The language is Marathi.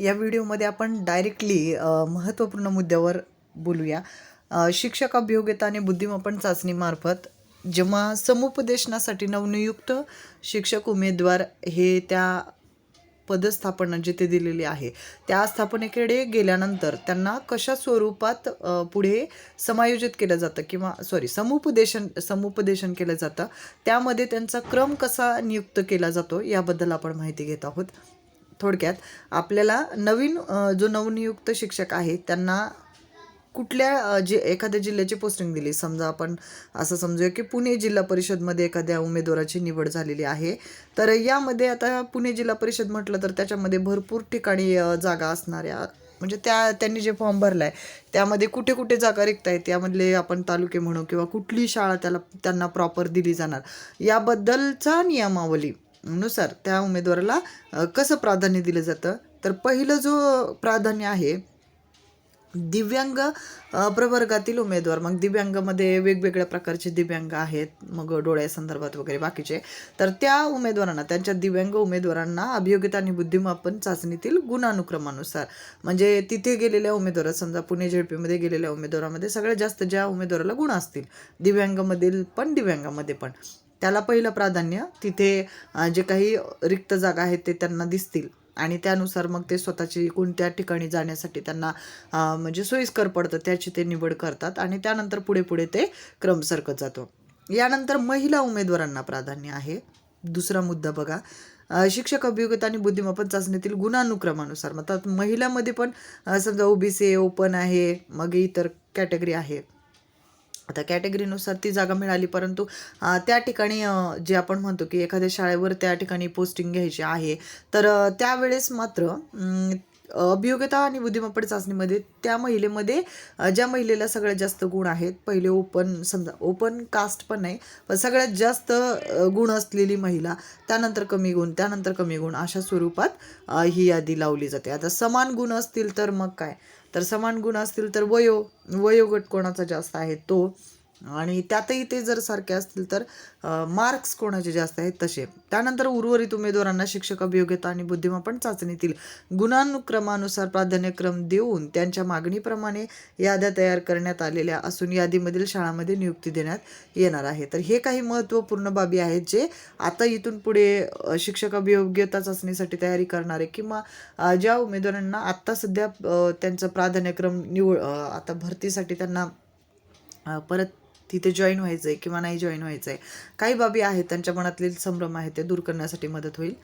या व्हिडिओमध्ये आपण डायरेक्टली महत्त्वपूर्ण मुद्द्यावर बोलूया. शिक्षक अभियोग्यता आणि बुद्धिमापन चाचणीमार्फत जेव्हा समुपदेशनासाठी नवनियुक्त शिक्षक उमेदवार हे त्या पदस्थापना जिथे दिलेली आहे त्या स्थापनेकडे गेल्यानंतर त्यांना कशा स्वरूपात पुढे समायोजित केलं जातं किंवा सॉरी समुपदेशन समुपदेशन केलं जातं त्यामध्ये त्यांचा क्रम कसा नियुक्त केला जातो याबद्दल आपण माहिती घेत आहोत. थोडक्यात आपल्याला नवीन जो नवनियुक्त शिक्षक आहे त्यांना कुठल्या जे एखाद्या जिल्ह्याची पोस्टिंग दिली? समजा आपण असं समजूया की पुणे जिल्हा परिषदमध्ये एखाद्या उमेदवाराची निवड झालेली आहे. तर यामध्ये आता पुणे जिल्हा परिषद म्हटलं तर त्याच्यामध्ये भरपूर ठिकाणी जागा असणाऱ्या म्हणजे त्या त्यांनी जे फॉर्म भरला आहे त्यामध्ये कुठे कुठे जागा रिक्त आहेत? त्यामधले आपण तालुके म्हणू किंवा कुठली शाळा त्याला त्यांना प्रॉपर दिली जाणार? याबद्दलचा नियमावली. नुसार त्या उमेदवाराला कसं प्राधान्य दिलं जातं? तर पहिलं जो प्राधान्य आहे दिव्यांग प्रवर्गातील उमेदवार मग दिव्यांगामध्ये वेगवेगळ्या प्रकारचे दिव्यांग आहेत मग डोळ्यासंदर्भात वगैरे बाकीचे तर त्या उमेदवारांना त्यांच्या दिव्यांग उमेदवारांना अभियोग्यता आणि बुद्धिमापन चाचणीतील गुणानुक्रमानुसार म्हणजे तिथे गेलेल्या उमेदवारात समजा पुणे झेडपीमध्ये गेलेल्या उमेदवारामध्ये सगळ्यात जास्त ज्या उमेदवाराला गुण असतील दिव्यांगामधील पण दिव्यांगामध्ये पण त्याला पहिलं प्राधान्य तिथे जे काही रिक्त जागा आहेत ते त्यांना दिसतील. आणि त्यानुसार मग ते स्वतःची कोणत्या ठिकाणी जाण्यासाठी त्यांना म्हणजे सोयीस्कर पडतं त्याची ते निवड करतात आणि त्यानंतर पुढे पुढे ते क्रम सरकत जातो. यानंतर महिला उमेदवारांना प्राधान्य आहे. दुसरा मुद्दा बघा शिक्षक अभियोगता आणि बुद्धिमापन चाचणीतील गुणानुक्रमानुसार. मग महिलामध्ये पण अ, समजा ओबीसी आहे ओपन आहे मग इतर कॅटेगरी आहे. आता कॅटेगरीनुसार ती जागा मिळाली परंतु त्या ठिकाणी जे आपण म्हणतो की एखाद्या शाळेवर त्या ठिकाणी पोस्टिंग घ्यायची आहे तर त्यावेळेस मात्र अभियोग्यता आणि बुद्धिमापन चाचणीमध्ये त्या महिलेमध्ये ज्या महिलेला सगळ्यात जास्त गुण आहेत पहिले ओपन समजा ओपन कास्ट पण नाही पण सगळ्यात जास्त गुण असलेली महिला त्यानंतर कमी गुण त्यानंतर कमी गुण अशा स्वरूपात ही यादी लावली जाते. आता समान गुण असतील तर मग काय? तर समान गुण असतील तर वयो वयोगट कोणाचा जास्त आहे? तो आणि त्यातही ते जर सारखे असतील तर मार्क्स कोणाचे जास्त आहेत तसे. त्यानंतर उर्वरित उमेदवारांना शिक्षक अभियोग्यता आणि बुद्धिमापन चाचणीतील गुणानुक्रमानुसार प्राधान्यक्रम देऊन त्यांच्या मागणीप्रमाणे याद्या तयार करण्यात आलेल्या असून यादीमधील शाळांमध्ये नियुक्ती देण्यात येणार आहे. तर हे काही महत्त्वपूर्ण बाबी आहेत जे आता इथून पुढे शिक्षक अभियोग्यता चाचणीसाठी तयारी करणारे किंवा ज्या उमेदवारांना आत्ता सध्या त्यांचं प्राधान्यक्रम निवड आता भरतीसाठी त्यांना परत तिथे जॉईन व्हायचं आहे किंवा नाही जॉईन व्हायचं आहे काही बाबी आहेत त्यांच्या मनातील संभ्रम आहे ते दूर करण्यासाठी मदत होईल.